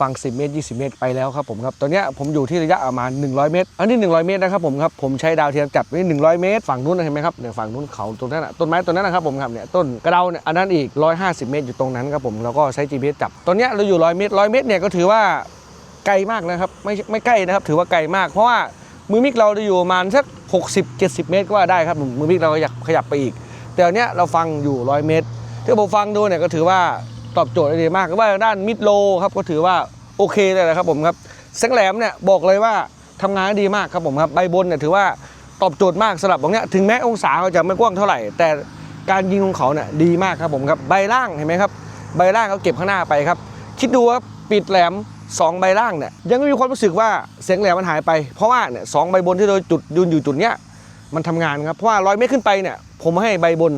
ฟัง10 เมตร 20 เมตรไปแล้วครับผมครับตอนนี้ผมอยู่ที่ระยะประมาณ 100 เมตร อันนี้ 100 เมตรนะครับผมครับผมใช้ดาวเทียมจับไว้100 เมตร ฝั่งนู้นเห็นไหมครับเนี่ยฝั่งนู้นเขาตรงนั้นนะต้นไม้ต้นนั้นนะครับผมครับเนี่ยต้นกระเดาเนี่ยอันนั้นอีก 150 เมตรอยู่ตรงนั้นครับผมแล้วก็ใช้ GPS จับตอนนี้เราอยู่ 100 เมตร 100 เมตรเนี่ยก็ถือว่าไกลมากนะครับไม่ไม่ใกล้นะครับถือว่าไกลมากเพราะว่ามือมิกเราจะอยู่ประมาณสัก 60-70 เมตรก็ว่าได้ครับมือมิกเราอยากขยับไปอีก แต่เนี้ยเราฟังอยู่ 100 เมตรที่ผมฟังดูเนี่ยก็ถือว่า ตอบโจทย์ได้ดีมากก็ว่าด้านมิดโลครับก็ถือว่าโอเคเลยนะครับผมครับแสงแหลมเนี่ยบอกเลยว่าทำงานได้ดีมากครับผมครับใบบนเนี่ยถือว่าตอบโจทย์มากสำหรับตรงเนี้ยถึงแม้องศาเขาจะไม่กว้างเท่าไหร่ แต่การยิงของเขาเนี่ยดีมากครับผมครับใบล่างเห็นไหมครับใบล่างเขาเก็บข้างหน้าไปครับ คิดดูว่าปิดแหลมสองใบล่างเนี่ยยังไม่มีความรู้สึกว่าเสียงแหลมมันหายไป เพราะว่าเนี่ยสองใบบนที่เราจุดยืนอยู่จุดเนี้ยมันทำงานครับเพราะว่าร้อยเมตรขึ้นไปเนี่ยผมให้ใบบน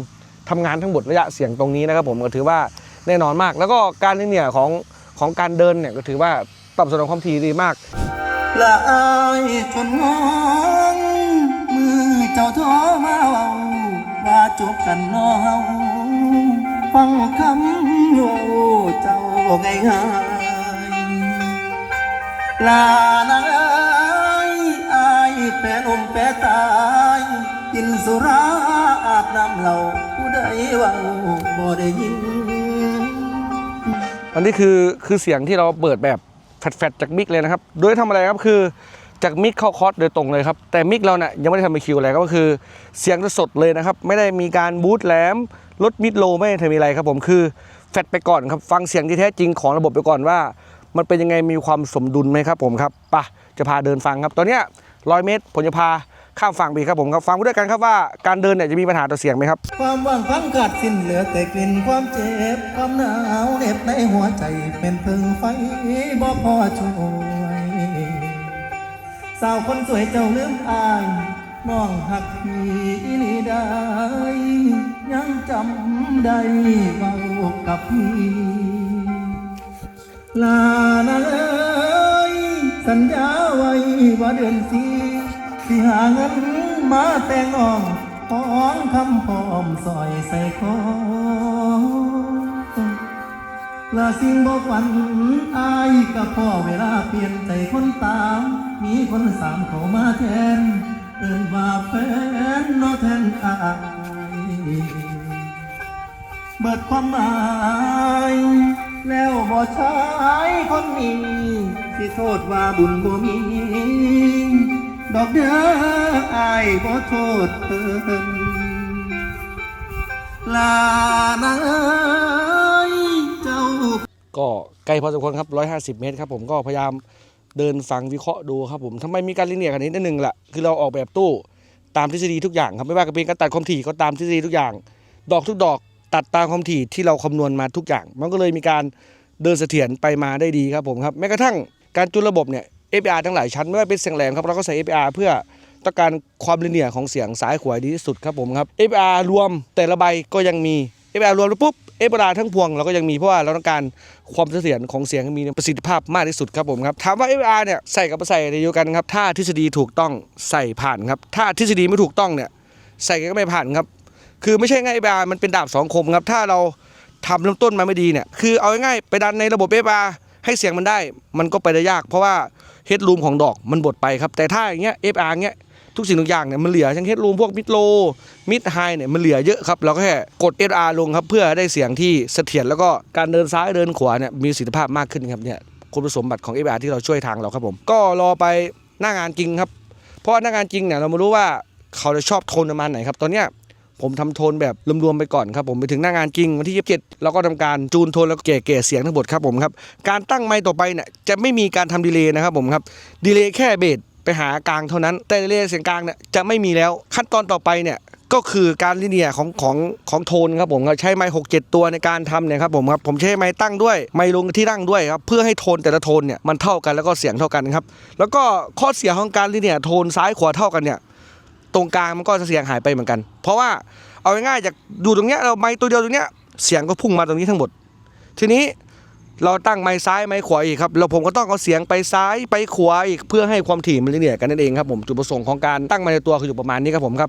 ทำงานทั้งหมดระยะเสียงตรงนี้นะครับผมก็ถือว่า แน่นอนมาก แล้วก็การเนี่ยของของการเดินเนี่ยก็ถือว่าตอบสนองความถี่ดีมากละอายจนงองมือเจ้าโทรมาเว้าว่าจบกันน้อเฮาฟังคำโอ้เจ้าง่ายๆลานางเอ้ยอายแปรนมแปรตายกินสุราอาบน้ำเหล่าผู้ใดว่าบ่ได้ยิน อันนี้คือคือเสียงที่เราเปิดแบบแฟดๆจากมิกเลยนะครับ โดยทำอะไรครับคือจากมิกเข้าคอร์สโดยตรงเลยครับ แต่มิกเราเนี่ยยังไม่ได้ทำเป็นคิวอะไรก็คือเสียงสดเลยนะครับ ไม่ได้มีการบูทแหลมลดมิดโลไม่ได้ทำอะไรครับผมคือแฟดไปก่อนครับฟังเสียงที่แท้จริงของระบบไปก่อนว่า มันเป็นยังไงมีความสมดุลไหมครับผมครับปะจะพาเดินฟังครับตอนเนี้ยร้อยเมตรผมจะพา ข้ามฝั่งไปครับผมครับฟังด้วยกันครับว่าการเดินเนี่ยจะมีปัญหาต่อเสียงไหมครับ ความว่างพังขาดสิ้นเหลือแต่กลิ่นความเจ็บความหนาวเหน็บในหัวใจเป็นเพึงไฟบ่พอช่วยสาวคนสวยเจ้าลืมอายน้องหักพี่อีหลีได้ยังจำได้เมากับพี่ลานาเลยสัญญาไว้ว่าเดือนสี่ ที่หาเงินมาแต่งน้องของคำพร้อมซอยใส่คอลาสิ่งบอกวันอายกับพ่อเวลาเปลี่ยนใจคนตาม มีคนสามเขามาแทนเอินว่าแฟนนอแทนอายเบิดความหมายแล้วบ่ใช้คนนี้ที่โทษว่าบุญบ่มี ดอกเด้ออายบ่โทษเพิ่นลานาเอ้ยเจ้า ก็ไกลพอสมควรครับ 150 เมตรครับผมก็พยายามเดินฟังวิเคราะห์ดูครับผมทำไมมีการลิเนียร์กันนี้นิดนึงล่ะคือเราออกแบบตู้ตามทฤษฎีทุกอย่างครับไม่ว่าจะเป็นการตัดความถี่ก็ตามทฤษฎีทุกอย่าง ดอกทุกดอกตัดตามความถี่ที่เราคำนวณมาทุกอย่าง มันก็เลยมีการเดินเสถียรไปมาได้ดีครับผมครับแม้กระทั่งการจูนระบบเนี่ย APR ทั้งหลายชั้นไม่ว่าเป็นเสียงแหลมครับเราก็ใส่ APR เพื่อต้องการความลิเนียของเสียงซ้ายขวาดีที่สุดครับผมครับ APR รวมแต่ละใบก็ยังมี APR รวมแล้วปุ๊บ APR ทั้งพวงเราก็ยังมีเพราะว่าเราต้องการความเสถียรของเสียงมีประสิทธิภาพมากที่สุดครับผมครับถามว่า APR เนี่ยใส่กับไม่ใส่ในเดียวกันครับถ้าทฤษฎีถูกต้องใส่ผ่านครับถ้าทฤษฎีไม่ถูกต้องเนี่ยใส่ก็ไม่ผ่านครับ คือไม่ใช่ง่าย APR มันเป็นดาบสองคมครับถ้าเราทำเริ่มต้นมาไม่ดีเนี่ยคือเอาง่ายๆไปดันในระบบ APR ให้เสียงมันได้ มันก็ไปได้ยาก เพราะว่า เฮดรูมของดอกมันบดไปครับ แต่ถ้าอย่างเงี้ย APR เงี้ยทุกสิ่งทุกอย่างเนี่ยมันเหลือทั้งเฮดรูมพวกมิดโลมิดไฮเนี่ยมันเหลือเยอะครับ เราก็แค่กด SR ลงครับ เพื่อได้เสียงที่เสถียรแล้วก็การเดินซ้ายเดินขวาเนี่ยมีประสิทธิภาพมากขึ้นครับเนี่ยคุณสมบัติของ APR ที่เราช่วยทางเราครับผม ก็รอไปหน้างานจริงครับ เพราะว่าหน้างานจริงเนี่ยเราไม่รู้ว่าเขาจะชอบโทนประมาณไหนครับตอนเนี้ย ผมทำโทนแบบรวมๆไปก่อนครับผมไปถึงหน้างานจริงวันที่27เราก็ทำการจูนโทนแล้วก็เก๋เก๋เสียงทั้งหมดครับผมครับการตั้งไมค์ต่อไปเนี่ยจะไม่มีการทำดีเลย์นะครับผมครับดีเลย์แค่เบสไปหากลางเท่านั้น แต่ดีเลย์เสียงกลางเนี่ยจะไม่มีแล้วขั้นตอนต่อไปเนี่ยก็คือการลิเนียของของของโทนครับผมเราใช้ไมค์หกเจ็ดตัวในการทำเนี่ยครับผมครับผมใช้ไมค์ตั้งด้วยไมค์ลงที่ตั้งด้วยครับเพื่อให้โทนแต่ละโทนเนี่ยมันเท่ากันแล้วก็เสียงเท่ากันครับแล้วก็ข้อเสียของการลิเนียโทนซ้ายขวาเท่ากันเนี่ย ตรงกลางมันก็จะเสียงหายไปเหมือนกัน เพราะว่าเอาง่ายๆจากดูตรงเนี้ยเราไม้ตัวเดียวตรงเนี้ยเสียงก็พุ่งมาตรงนี้ทั้งหมด ทีนี้เราตั้งไม้ซ้ายไม้ขวาอีกครับแล้วผมก็ต้องเอาเสียงไปซ้ายไปขวาอีกเพื่อให้ความถี่มันเลี่ยกันนั่นเองครับผมจุดประสงค์ของการตั้งไม้ในตัวคืออยู่ประมาณนี้ครับผมครับ